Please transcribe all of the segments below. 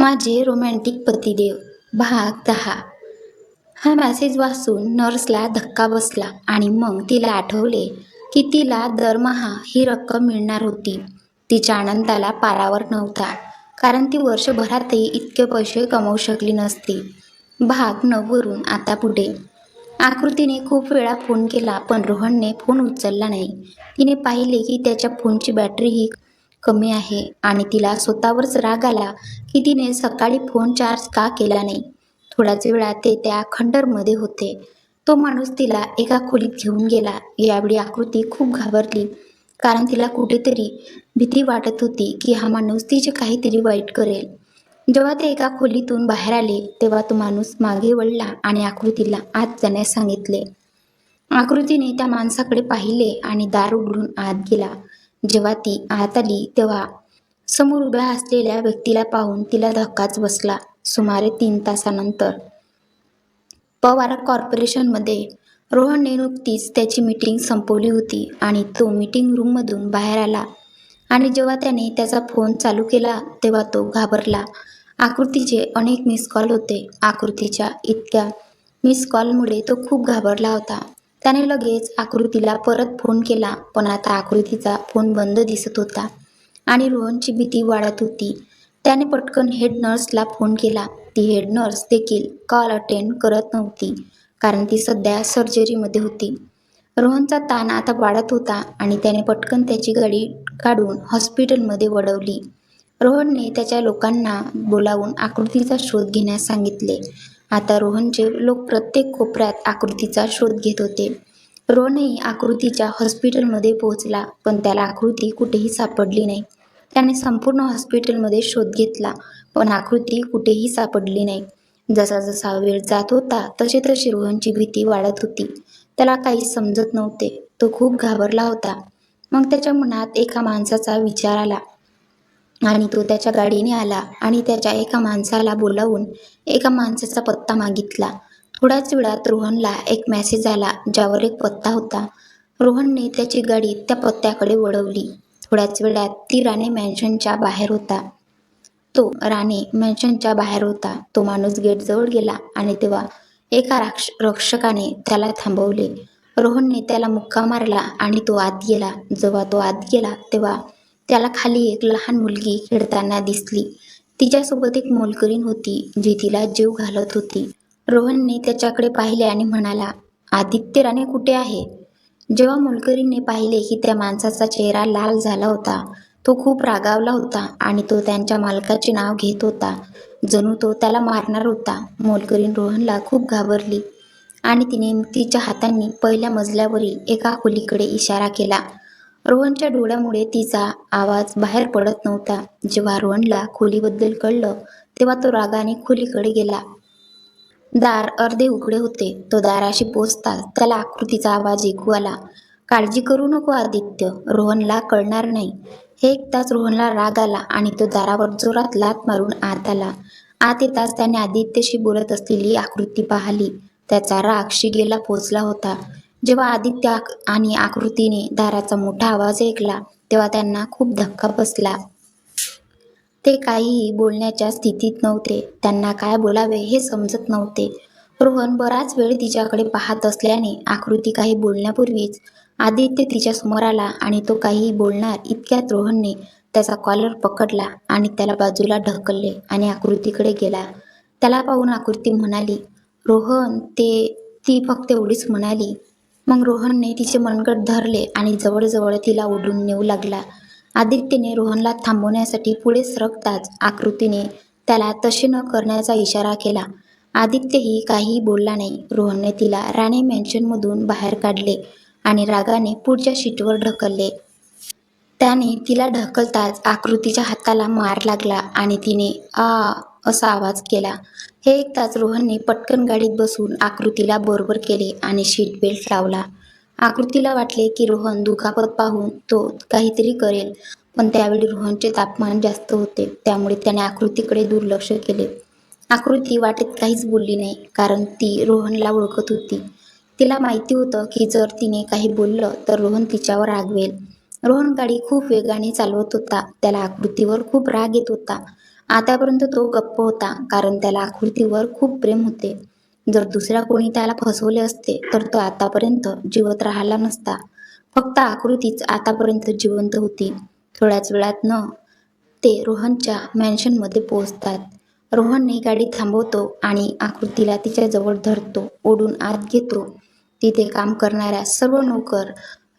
माझे रोमॅन्टिक पतिदेव भाग दहा. हा मॅसेज वाचून नर्सला धक्का बसला आणि मग तिला आठवले की तिला दरमहा ही रक्कम मिळणार होती. तिच्या आनंदाला पारावर नव्हता कारण ती वर्षभरातही इतके पैसे कमवू शकली नसती. भाग नववरून आता पुढे. आकृतीने खूप वेळा फोन केला पण रोहनने फोन उचलला नाही. तिने पाहिले की त्याच्या फोनची बॅटरी ही कमी आहे आणि तिला स्वतःवरच राग आला की तिने सकाळी फोन चार्ज का केला नाही. थोड्याच वेळा ते त्या खंडरमध्ये होते. तो माणूस तिला एका खोलीत घेऊन गेला. यावेळी आकृती खूप घाबरली. कारण तिला कुठेतरी भीती वाटत होती की हा माणूस तिचे काहीतरी वाईट करेल. जेव्हा ते एका खोलीतून बाहेर आले तेव्हा तो माणूस मागे वळला आणि आकृतीला आत जाण्यास सांगितले. आकृतीने त्या माणसाकडे पाहिले आणि दार उघडून आत गेला. जेव्हा ती आत आली तेव्हा समोर उभ्या असलेल्या व्यक्तीला पाहून तिला धक्काच बसला सुमारे तीन तासानंतर. पवार कॉर्पोरेशनमध्ये रोहनने नुकतीच त्याची मीटिंग संपवली होती आणि तो मीटिंग रूममधून बाहेर आला आणि जेव्हा त्याने त्याचा फोन चालू केला तेव्हा तो घाबरला. आकृतीचे अनेक मिस कॉल होते. आकृतीच्या इतक्या मिस कॉलमुळे तो खूप घाबरला होता. त्याने लगेच आकृतीला परत फोन केला पण आता आकृतीचा फोन बंद दिसत होता आणि रोहनची भीती वाढत होती. त्याने पटकन हेड नर्सला फोन केला. ती हेड नर्स देखील कॉल अटेंड करत नव्हती कारण ती सध्या सर्जरीमध्ये होती. रोहनचा ताण आता वाढत होता आणि त्याने पटकन त्याची गाडी काढून हॉस्पिटलमध्ये वळवली. रोहनने त्याच्या लोकांना बोलावून आकृतीचा शोध घेण्यास सांगितले. आता रोहनचे लोक प्रत्येक कोपऱ्यात आकृतीचा शोध घेत होते. रोहनही आकृतीच्या हॉस्पिटलमध्ये पोहोचला पण त्याला आकृती कुठेही सापडली नाही. त्याने संपूर्ण हॉस्पिटलमध्ये शोध घेतला पण आकृती कुठेही सापडली नाही. जसा जसा वेळ जात होता तसे तशी रोहनची भीती वाढत होती. त्याला काहीच समजत नव्हते. तो खूप घाबरला होता. मग त्याच्या मनात एका माणसाचा विचार आला. आणि तो त्याच्या गाडीने आला आणि त्याच्या एका माणसाला बोलावून एका माणसाचा पत्ता मागितला. थोड्याच वेळात रोहनला एक मेसेज आला ज्यावर एक पत्ता होता. रोहनने त्याची गाडी त्या पत्त्याकडे वळवली. थोड्याच वेळात ती राणे मॅन्शनच्या बाहेर होता. तो राणे मॅन्शनच्या बाहेर होता. तो माणूस गेटजवळ गेला आणि तेव्हा एका राक्ष रक्षकाने त्याला थांबवले. रोहनने त्याला मुक्का मारला आणि तो आत गेला. जेव्हा तो आत गेला तेव्हा त्याला खाली एक लहान मुलगी खेळताना दिसली. तिच्यासोबत एक मोलकरीण होती जी तिला जीव घालत होती. रोहनने त्याच्याकडे पाहिले आणि म्हणाला आदित्य राणे कुठे आहे? जेव्हा मोलकरीने पाहिले की त्या माणसाचा चेहरा लाल झाला होता तो खूप रागावला होता आणि तो त्यांच्या मालकाचे नाव घेत होता. जणू तो त्याला मारणार होता. मोलकरीण रोहनला खूप घाबरली आणि तिने तिच्या हातांनी पहिल्या मजल्यावरील एका खोलीकडे इशारा केला. रोहनच्या डोळ्यामुळे तिचा आवाज बाहेर पडत नव्हता. जेव्हा रोहनला खोलीबद्दल कळलं तेव्हा तो रागाने खोलीकडे गेला. दार अर्धे उघडे होते. तो दाराशी पोचताच त्याला आकृतीचा आवाज ऐकू आला. काळजी करू नको आदित्य. रोहनला कळणार नाही. हे एकदाच रोहनला राग आला आणि तो दारावर जोरात लात मारून आत आला. आत येताच त्याने आदित्यशी बोलत असलेली आकृती पाहिली. त्याचा राग शिगेला पोचला होता. जेव्हा आदित्य आणि आकृतीने दाराचा मोठा आवाज ऐकला तेव्हा त्यांना खूप धक्का बसला. ते काहीही बोलण्याच्या स्थितीत नव्हते. त्यांना काय बोलावे हे समजत नव्हते. रोहन बराच वेळ तिच्याकडे पाहत असल्याने आकृती काही बोलण्यापूर्वीच आदित्य तिच्या समोर आला आणि तो काही बोलणार इतक्यात रोहनने त्याचा कॉलर पकडला आणि त्याला बाजूला ढकलले आणि आकृतीकडे गेला. त्याला पाहून आकृती म्हणाली रोहन ते ती फक्त एवढीच म्हणाली मग रोहनने तिचे मनगट धरले आणि जवळजवळ तिला ओढून नेऊ लागला. आदित्यने रोहनला थांबवण्यासाठी पुढे सरकताच आकृतीने त्याला तसे न करण्याचा इशारा केला. आदित्यही काहीही बोलला नाही. रोहनने तिला राणे मॅन्शनमधून बाहेर काढले आणि रागाने पुढच्या शीटवर ढकलले. त्याने तिला ढकलताच आकृतीच्या हाताला मार लागला आणि तिने आ असा आवाज केला. हे ऐकताच रोहनने पटकन गाडीत बसून आकृतीला बरोबर केले आणि सीट बेल्ट लावला. आकृतीला वाटले की रोहन दुखापत पाहून तो काहीतरी करेल पण त्यावेळी रोहनचे तापमान जास्त होते त्यामुळे त्याने आकृतीकडे दुर्लक्ष केले. आकृती वाटेत काहीच बोलली नाही कारण ती रोहनला ओळखत होती. तिला माहिती होतं की जर तिने काही बोललं तर रोहन तिच्यावर रागवेल. रोहन गाडी खूप वेगाने चालवत होता त्याला आकृतीवर खूप राग येत होता. आतापर्यंत तो गप्प होता कारण त्याला आकृतीवर खूप प्रेम होते. जर दुसऱ्या कोणी त्याला फसवले असते तर तो आतापर्यंत जिवत राहिला नसता. फक्त आकृतीच आतापर्यंत जिवंत होती. थोड्याच वेळात न ते रोहनच्या मॅन्शनमध्ये पोहोचतात. रोहनने गाडी थांबवतो आणि आकृतीला तिच्याजवळ धरतो ओढून आत घेतो. तिथे काम करणाऱ्या सर्व नोकर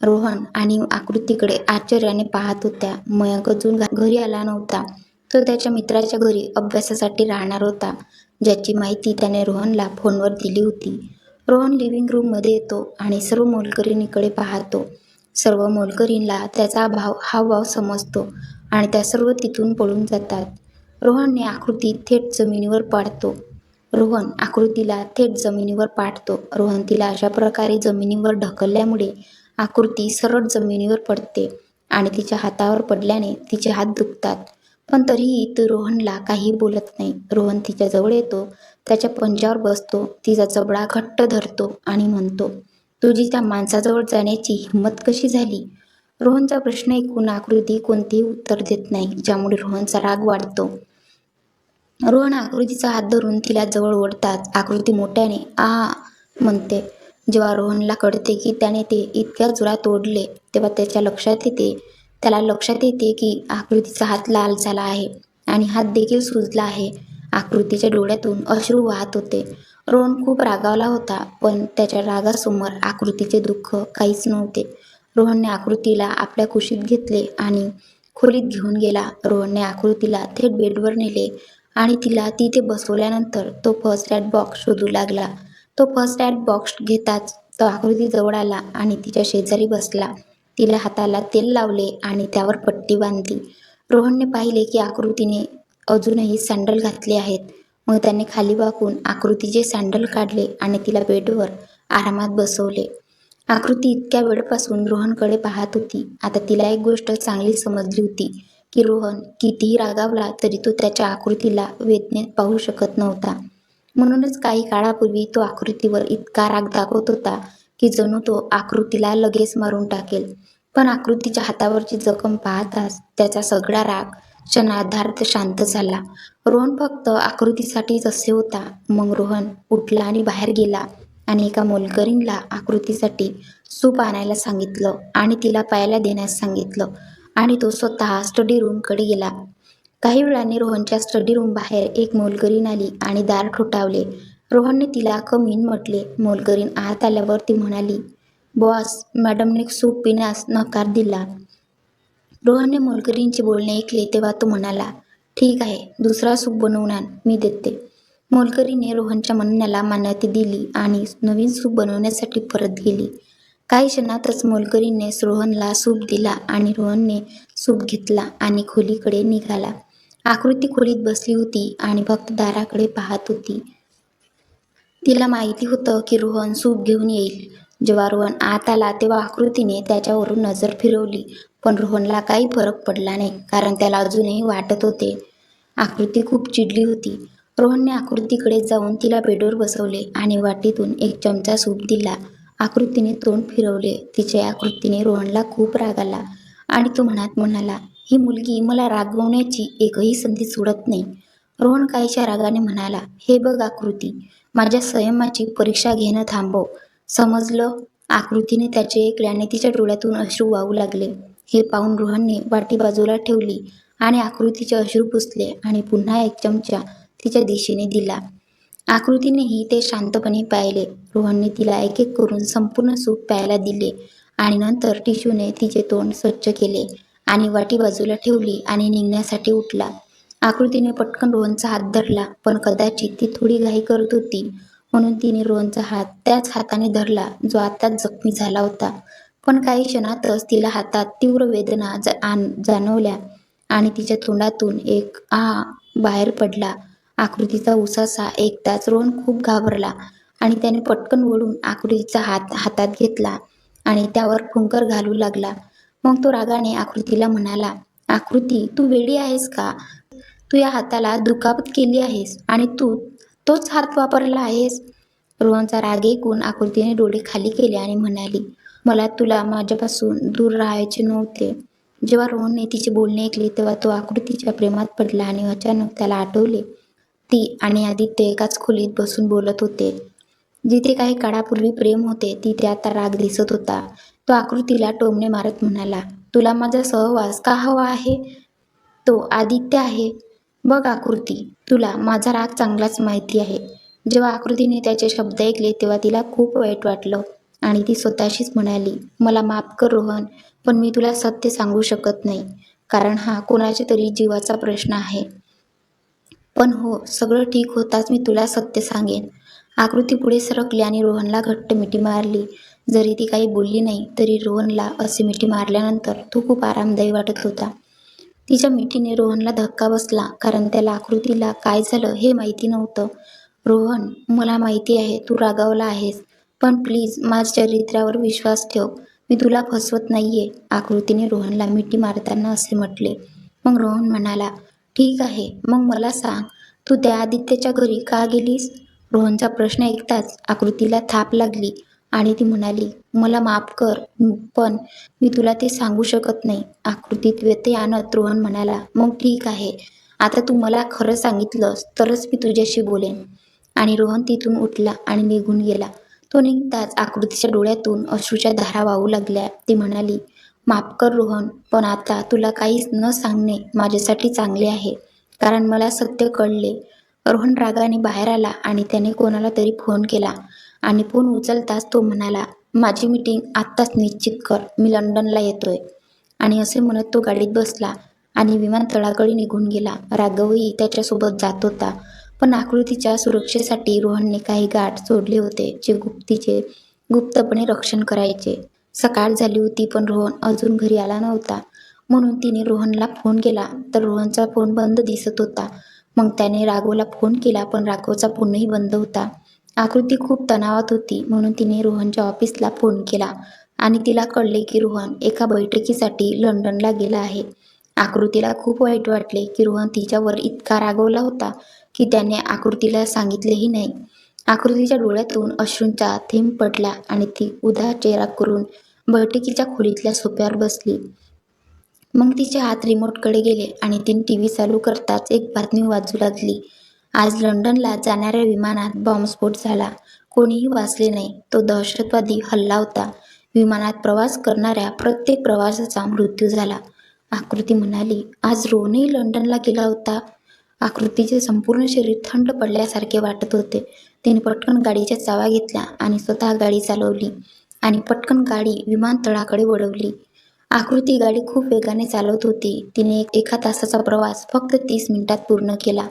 रोहन आणि आकृतीकडे आश्चर्याने पाहत होत्या. मयंक अजून घरी आला नव्हता. तो त्याच्या मित्राच्या घरी अभ्यासासाठी राहणार होता ज्याची माहिती त्याने रोहनला फोनवर दिली होती. रोहन लिव्हिंग रूममध्ये येतो आणि सर्व मोलकरीणीकडे पाहतो. सर्व मोलकरींला त्याचा भाव हावभाव समजतो आणि त्या सर्व तिथून पळून जातात. रोहनने आकृती थेट जमिनीवर पाडतो. रोहन आकृतीला थेट जमिनीवर पाडतो. रोहन तिला अशा प्रकारे जमिनीवर ढकलल्यामुळे आकृती सरळ जमिनीवर पडते आणि तिच्या हातावर पडल्याने तिचे हात दुखतात. पण तरीही तो रोहनला काही बोलत नाही. रोहन तिच्याजवळ येतो. त्याच्या पंजावर बसतो. तिचा जबडा घट्ट धरतो आणि म्हणतो तुझी त्या माणसाजवळ जाण्याची हिंमत कशी झाली? रोहनचा प्रश्न ऐकून आकृती कोणतेही उत्तर देत नाही ज्यामुळे रोहनचा राग वाढतो. रोहन आकृतीचा हात धरून तिला जवळ ओढतात. आकृती मोठ्याने आ म्हणते. जेव्हा रोहनला कळते की त्याने ते इतक्या जोरात ओढले तेव्हा त्याच्या लक्षात येते त्याला लक्षात येते की आकृतीचा हात लाल झाला आहे आणि हात देखील सुजला आहे. आकृतीच्या डोळ्यातून अश्रू वाहत होते. रोहन खूप रागावला होता पण त्याच्या रागासमोर आकृतीचे दुःख काहीच नव्हते. रोहनने आकृतीला आपल्या कुशीत घेतले आणि खोलीत घेऊन गेला. रोहनने आकृतीला थेट बेडवर नेले आणि तिला तिथे बसवल्यानंतर तो फर्स्ट एड बॉक्स शोधू लागला. तो फर्स्ट एड बॉक्स घेताच तो आकृती जवळ आला आणि तिच्या शेजारी बसला. तिला हाताला तेल लावले आणि त्यावर पट्टी बांधली. रोहनने पाहिले की आकृतीने अजूनही सँडल घातले आहेत. मग त्याने खाली वाकून आकृतीचे सँडल काढले आणि तिला बेडवर आरामात बसवले. आकृती इतक्या वेळपासून रोहनकडे पाहत होती. आता तिला एक गोष्ट चांगली समजली होती की रोहन कितीही रागावला तरी तो त्याच्या आकृतीला वेदनेत पाहू शकत नव्हता. म्हणूनच काही काळापूर्वी तो आकृतीवर इतका राग दाखवत होता की जणू तो आकृतीला लगेच मारून टाकेल. पण आकृतीच्या हातावरची जखम पाहताच त्याचा सगळा राग क्षणार्धात शांत झाला. रोहन फक्त आकृतीसाठीच असे होता मग रोहन उठला आणि बाहेर गेला आणि एका मोलकरीणला आकृतीसाठी सूप आणायला सांगितलं आणि तिला प्यायला देण्यास सांगितलं आणि तो स्वतः स्टडी रूमकडे गेला. काही वेळाने रोहनच्या स्टडी रूम बाहेर एक मोलकरीण आली आणि दार ठोठावले. रोहनने तिला कमीन म्हटले. मोलकरीण आत आल्यावर ती म्हणाली बॉस मॅडमने सूप पिण्यास नकार दिला. रोहनने मोलकरींचे बोलणे ऐकले तेव्हा तो म्हणाला ठीक आहे दुसरा सूप बनवून आण मी देते. मोलकरीने रोहनच्या म्हणण्याला मान्यता दिली आणि नवीन सूप बनवण्यासाठी परत गेली. काही क्षणातच मोलकरीने रोहनला सूप दिला आणि रोहनने सूप घेतला आणि खोलीकडे निघाला. आकृती खोलीत बसली होती आणि फक्त दाराकडे पाहत होती. तिला माहिती होतं की रोहन सूप घेऊन येईल. जेव्हा रोहन आत आला तेव्हा आकृतीने त्याच्यावरून नजर फिरवली. पण रोहनला काही फरक पडला नाही कारण त्याला अजूनही वाटत होते. आकृती खूप चिडली होती. रोहनने आकृतीकडे जाऊन तिला बेडवर बसवले आणि वाटीतून एक चमचा सूप दिला. आकृतीने तोंड फिरवले. तिच्या आकृतीने रोहनला खूप राग आला आणि तो म्हणत म्हणाला ही मुलगी मला रागवण्याची एकही संधी सोडत नाही. रोहन काहीशा रागाने म्हणाला हे बघ आकृती माझ्या संयमाची परीक्षा घेणं थांबव समजलं? आकृतीने त्याचे ऐकल्याने तिच्या डोळ्यातून अश्रू वाहू लागले. हे पाहून रोहनने वाटी बाजूला ठेवली आणि आकृतीचे अश्रू पुसले आणि पुन्हा एक चमचा तिच्या दिशेने दिला. आकृतीनेही ते शांतपणे पाहिले. रोहनने तिला एक एक करून संपूर्ण सूप प्यायला दिले आणि नंतर टिशूने तिचे तोंड स्वच्छ केले आणि वाटी बाजूला ठेवली आणि निघण्यासाठी उठला. आकृतीने पटकन रोहनचा हात धरला पण कदाचित ती थोडी घाई करत होती. म्हणून तिने रोहनचा हात त्याच हाताने धरला जो आताच जखमी झाला होता. पण काही क्षणातच तिला हातात तीव्र वेदना जाणवल्या आणि तिच्या तोंडातून एक आ बाहेर पडला. आकृतीचा उसासा एकदाच रोहन खूप घाबरला आणि त्याने पटकन वळून आकृतीचा हात हातात घेतला आणि त्यावर फुंकर घालू लागला. मग तो रागाने आकृतीला म्हणाला आकृती तू वेडी आहेस का? तू या हाताला दुखापत केली आहेस आणि तू तोच हात वापरला आहेस? रोहनचा राग ऐकून आकृतीने डोळे खाली केले आणि म्हणाली मला तुला माझ्यापासून दूर राहायचे नव्हते. जेव्हा रोहनने तिचे बोलणे ऐकले तेव्हा तो आकृतीच्या प्रेमात पडला आणि अचानक त्याला आठवले. ती आणि आदित्य एकाच खोलीत बसून बोलत होते. जिथे काही काळापूर्वी प्रेम होते तिथे आता राग दिसत होता. तो आकृतीला टोमणे मारत म्हणाला तुला माझा सहवास का हवा आहे? तो आदित्य आहे. बघ आकृती तुला माझा राग चांगलाच माहिती आहे. जेव्हा आकृतीने त्याचे शब्द ऐकले तेव्हा तिला खूप वाईट वाटलं आणि ती स्वतःशीच म्हणाली मला माफ कर रोहन पण मी तुला सत्य सांगू शकत नाही कारण हा कोणाच्या तरी जीवाचा प्रश्न आहे. पण हो सगळं ठीक होताच मी तुला सत्य सांगेन. आकृती पुढे सरकली आणि रोहनला घट्ट मिठी मारली. जरी ती काही बोलली नाही तरी रोहनला असे मिठी मारल्यानंतर तो खूप आरामदायी वाटत होता. तिच्या मिठीने रोहनला धक्का बसला कारण त्याला आकृतीला काय झालं हे माहिती नव्हतं. रोहन मला माहिती आहे तू रागावला आहेस पण प्लीज माझ्या चरित्रावर विश्वास ठेव. मी तुला फसवत नाहीये आकृतीने रोहनला मिठी मारताना असे म्हटले. मग रोहन म्हणाला ठीक आहे मग मला सांग तू त्या आदित्यच्या घरी का गेलीस? रोहनचा प्रश्न ऐकताच आकृतीला थाप लागली. आणि ती म्हणाली मला माफ कर पण मी तुला ते सांगू शकत नाही. आकृतीत व्यत्यय आणत रोहन म्हणाला मग ठीक आहे. आता तू मला खरं सांगितलंस तरच मी तुझ्याशी बोलेन. आणि रोहन तिथून उठला आणि निघून गेला. तो निघताच आकृतीच्या डोळ्यातून अश्रूच्या धारा वाहू लागल्या. ती म्हणाली माफ कर रोहन पण आता तुला काहीच न सांगणे माझ्यासाठी चांगले आहे कारण मला सत्य कळले. रोहन रागाने बाहेर आला आणि त्याने कोणाला तरी फोन केला. आणि फोन उचलताच तो म्हणाला माझी मीटिंग आत्ताच निश्चित कर मी लंडनला येतोय. आणि असे म्हणत तो गाडीत बसला आणि विमानतळाकडे निघून गेला. राघवही त्याच्यासोबत जात होता पण आकृतीच्या सुरक्षेसाठी रोहनने काही गाठ सोडले होते जे गुप्तीचे गुप्तपणे रक्षण करायचे. सकाळ झाली होती पण रोहन अजून घरी आला नव्हता. म्हणून तिने रोहनला फोन केला तर रोहनचा फोन बंद दिसत होता. मग त्याने राघवला फोन केला पण राघवचा फोनही बंद होता. आकृती खूप तणावात होती म्हणून तिने रोहनच्या ऑफिसला फोन केला आणि तिला कळले की रोहन एका बैठकीसाठी लंडनला गेला आहे. आकृतीला खूप वाईट वाटले की रोहन तिच्यावर इतका रागवला होता की त्याने आकृतीला सांगितलेही नाही. आकृतीच्या डोळ्यातून अश्रूंचा थेंब पडला आणि ती उदा चेहरा करून बैठकीच्या खोलीतल्या सोप्यावर बसली. मग तिचे हात रिमोटकडे गेले आणि तिने टी व्ही चालू करताच एक बातमी वाजू लागली. आज लंडनला जाणाऱ्या विमानात बॉम्बस्फोट झाला. कोणीही वाचले नाही. तो दहशतवादी हल्ला होता. विमानात प्रवास करणाऱ्या प्रत्येक प्रवासाचा मृत्यू झाला. आकृती म्हणाली आज रोहनही लंडनला गेला होता. आकृतीचे संपूर्ण शरीर थंड पडल्यासारखे वाटत होते. तिने पटकन गाडीच्या चावा घेतल्या आणि स्वतः गाडी चालवली आणि पटकन गाडी विमानतळाकडे वळवली. आकृती गाडी खूप वेगाने चालवत होती. तिने एका तासाचा प्रवास फक्त तीस मिनिटात पूर्ण केला.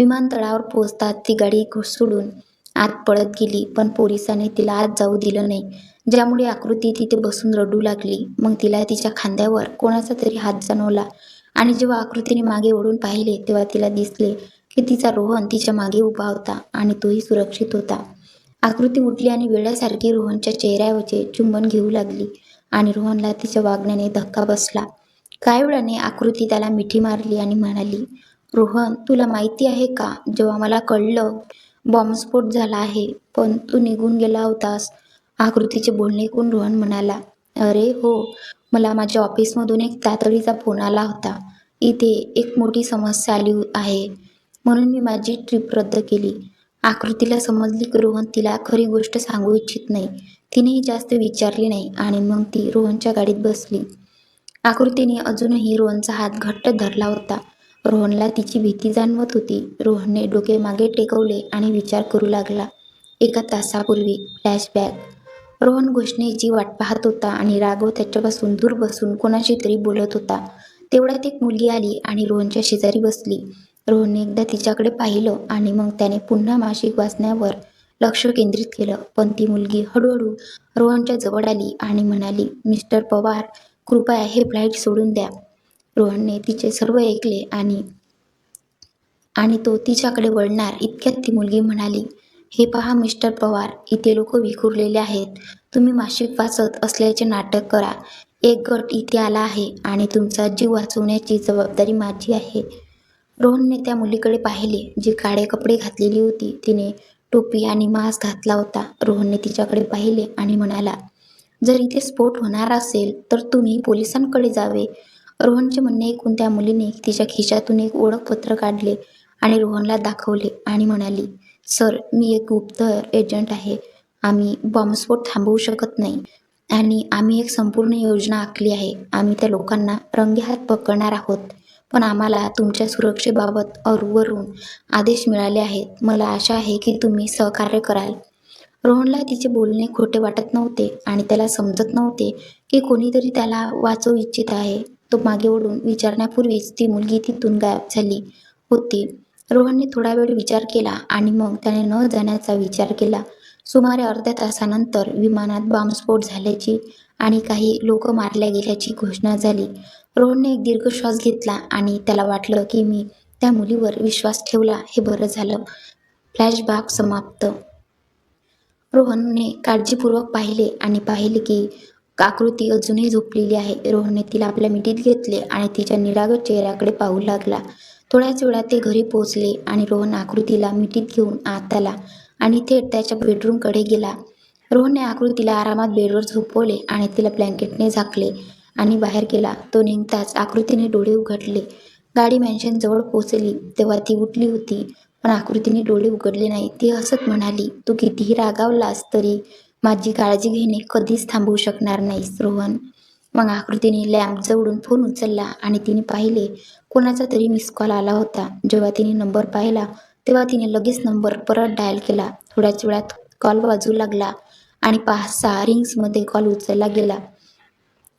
विमानतळावर पोहोचताच ती गाडी सोडून आत पळत गेली पण पोलिसांनी तिला आत जाऊ दिलं नाही. ज्यामुळे आकृती तिथे बसून रडू लागली. मग तिला तिच्या खांद्यावर कोणाचा तरी हात जाणवला आणि जेव्हा आकृतीने मागे ओढून पाहिले तेव्हा तिला दिसले की तिचा रोहन तिच्यामागे उभा होता आणि तोही सुरक्षित होता. आकृती उठली आणि वेळासारखी रोहनच्या चेहऱ्यावरचे चुंबन घेऊ लागली आणि रोहनला तिच्या वागण्याने धक्का बसला. काही वेळाने आकृती त्याला मिठी मारली आणि म्हणाली रोहन तुला माहिती आहे का? जेव्हा मला कळलं बॉम्बस्फोट झाला आहे पण तू निघून गेला होतास. आकृतीचे बोलणे ऐकून रोहन म्हणाला अरे हो मला माझ्या ऑफिसमधून एक तातडीचा फोन आला होता. इथे एक मोठी समस्या आली आहे. म्हणून मी माझी ट्रिप रद्द केली. आकृतीला समजली की रोहन तिला खरी गोष्ट सांगू इच्छित नाही. तिनेही जास्त विचारली नाही आणि मग ती रोहनच्या गाडीत बसली. आकृतीने अजूनही रोहनचा हात घट्ट धरला होता. रोहनला तिची भीती जाणवत होती. रोहनने डोके मागे टेकवले आणि विचार करू लागला. एका तासापूर्वी फ्लॅशबॅक रोहन घोषणेची वाट पाहत होता आणि राघव त्याच्यापासून दूर बसून कोणाशी तरी बोलत होता. तेवढ्यात एक मुलगी आली आणि रोहनच्या शेजारी बसली. रोहनने एकदा तिच्याकडे पाहिलं आणि मग त्याने पुन्हा मासिक वाचण्यावर लक्ष केंद्रित केलं. पण ती मुलगी हळूहळू रोहनच्या जवळ आली आणि म्हणाली मिस्टर पवार कृपया हे फ्लाईट सोडून द्या. रोहनने तिचे सर्व ऐकले आणि आणि तो तिच्याकडे वळणार इतक्यात ती मुलगी म्हणाली हे पहा मिस्टर पवार इथे लोक विखुरलेले आहेत. तुम्ही मासिक वाचत असल्याचे नाटक करा. एक गट इथे आला आहे आणि तुमचा जीव वाचवण्याची जबाबदारी माझी आहे. रोहनने त्या मुलीकडे पाहिले जी काळे कपडे घातलेली होती. तिने टोपी आणि मास्क घातला होता. रोहनने तिच्याकडे पाहिले आणि म्हणाला जर इथे स्फोट होणार असेल तर तुम्ही पोलिसांकडे जावे. रोहनचे म्हणणे ऐकून त्या मुलीने तिच्या खिशातून एक ओळखपत्र काढले आणि रोहनला दाखवले आणि म्हणाली सर मी एक गुप्त एजंट आहे. आम्ही बॉम्बस्फोट थांबवू शकत नाही आणि आम्ही एक संपूर्ण योजना आखली आहे. आम्ही त्या लोकांना रंगेहात पकडणार आहोत. पण आम्हाला तुमच्या सुरक्षेबाबत वरून आदेश मिळाले आहेत. मला आशा आहे की तुम्ही सहकार्य कराल. रोहनला तिचे बोलणे खोटे वाटत नव्हते आणि त्याला समजत नव्हते की कोणीतरी त्याला वाचवू इच्छित आहे. तो मागे ओढून विचारण्यापूर्वीच ती मुलगी तिथून गायब झाली होती. रोहनने थोडा वेळ विचार केला आणि मग त्याने न जाण्याचा विचार केला. सुमारे अर्ध्या तासानंतर विमानात बॉम्बस्फोट झाल्याची आणि काही लोक मारल्या गेल्याची घोषणा झाली. रोहनने एक दीर्घ श्वास घेतला आणि त्याला वाटलं की मी त्या मुलीवर विश्वास ठेवला हे बरं झालं. फ्लॅशबॅक समाप्त. रोहनने काळजीपूर्वक पाहिले आणि पाहिले की आकृती अजूनही झोपलेली आहे. रोहनने तिला आपल्या मिठीत घेतले आणि तिच्या निरागत चेहऱ्याकडे पाहू लागला. थोड्याच वेळात ते घरी पोहोचले आणि रोहन आकृतीला मिठीत घेऊन आत आला आणि थेट त्याच्या बेडरूमकडे गेला. रोहनने आकृतीला आरामात बेडवर झोपवले आणि तिला ब्लँकेटने झाकले आणि बाहेर गेला. तो निघताच आकृतीने डोळे उघडले. गाडी मॅन्शन जवळ पोहोचली. तेव्हा ती उठली होती. पण आकृतीने डोळे उघडले नाही ती हसत म्हणाली तू कितीही रागावलास तरी माझी काळजी घेणे कधीच थांबवू शकणार नाहीस रोहन. मग आकृतीने लॅम्प जवळून फोन उचलला आणि तिने पाहिले कोणाचा तरी मिस कॉल आला होता. जेव्हा तिने नंबर पाहिला तेव्हा तिने लगेच नंबर परत डायल केला. थोड्याच वेळात कॉल वाजू लागला आणि पाच सहा रिंग्समध्ये कॉल उचलला गेला.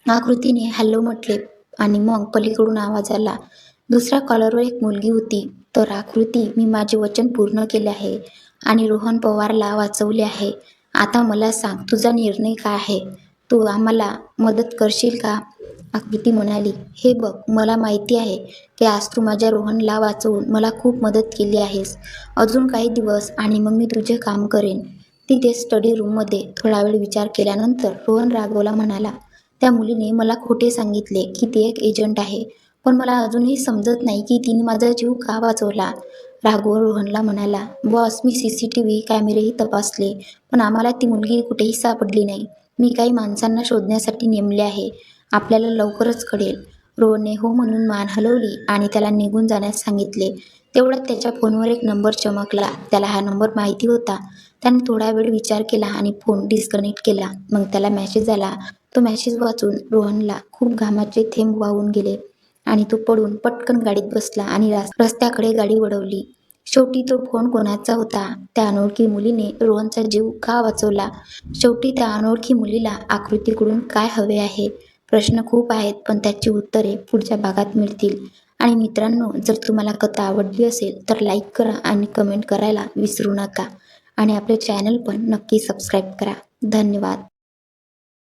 आकृतीने हॅलो म्हटले आणि मग पलीकडून आवाज आला. दुसऱ्या कॉलरवर एक मुलगी होती. तर आकृती मी माझे वचन पूर्ण केले आहे आणि रोहन पवारला वाचवले आहे. आता मला सांग तुझा निर्णय काय आहे? तू आम्हाला मदत करशील का? आकृती म्हणाली हे बघ मला माहिती आहे की आज तू माझ्या रोहनला वाचवून मला खूप मदत केली आहेस. अजून काही दिवस आणि मग मी तुझे काम करेन. तिथे स्टडी रूममध्ये थोडा वेळ विचार केल्यानंतर रोहन राघवला म्हणाला त्या मुलीने मला खोटे सांगितले की ती एक एजंट आहे पण मला अजूनही समजत नाही की तिने माझा जीव का वाचवला? राघव रोहनला म्हणाला बॉस मी सी सी टी व्ही कॅमेरेही तपासले पण आम्हाला ती मुलगी कुठेही सापडली नाही. मी काही माणसांना शोधण्यासाठी नेमले आहे. आपल्याला लवकरच कळेल. रोहनने हो म्हणून मान हलवली आणि त्याला निघून जाण्यास सांगितले. तेवढ्यात त्याच्या फोनवर एक नंबर चमकला. त्याला हा नंबर माहिती होता. त्याने थोडा वेळ विचार केला आणि फोन डिस्कनेक्ट केला. मग त्याला मॅसेज आला. तो मॅसेज वाचून रोहनला खूप घामाचे थेंब वाहून गेले. आणि तो पडून पटकन गाडीत बसला आणि रस्त्याकडे गाडी वळवली. शेवटी तो फोन कोणाचा होता? त्या अनोळखी मुलीने रोहनचा जीव का वाचवला? शेवटी त्या अनोळखी मुलीला आकृतीकडून काय हवे आहे? प्रश्न खूप आहेत पण त्याची उत्तरे पुढच्या भागात मिळतील. आणि मित्रांनो जर तुम्हाला कथा आवडली असेल तर लाईक करा आणि कमेंट करायला विसरू नका. आणि आपले चॅनल पण नक्की सबस्क्राईब करा. धन्यवाद.